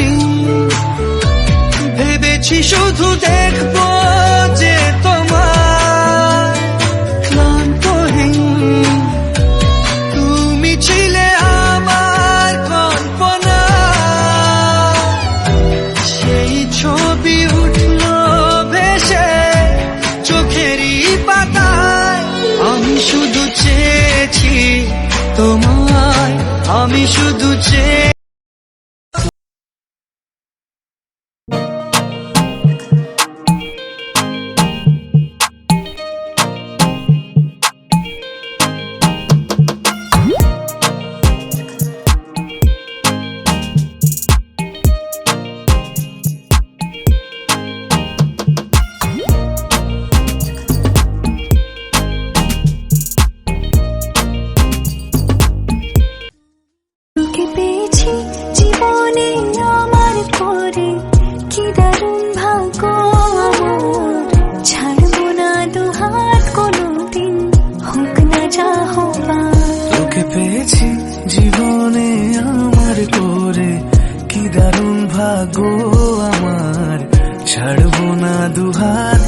দিন ভেবেছি শুধু দেখব যে তোমার ক্লান্তহীন। তুমি ছিলে আমার কল্পনা। সেই ছবি উঠল ভেসে চোখেরই পাতায়। আমি শুধু চেয়েছি তোমায়, আমি শুধু চেয়ে পেয়েছি জীবনে আমার করে। কি দারুণ ভাগ্য আমার। ছাড়বো না দুহাত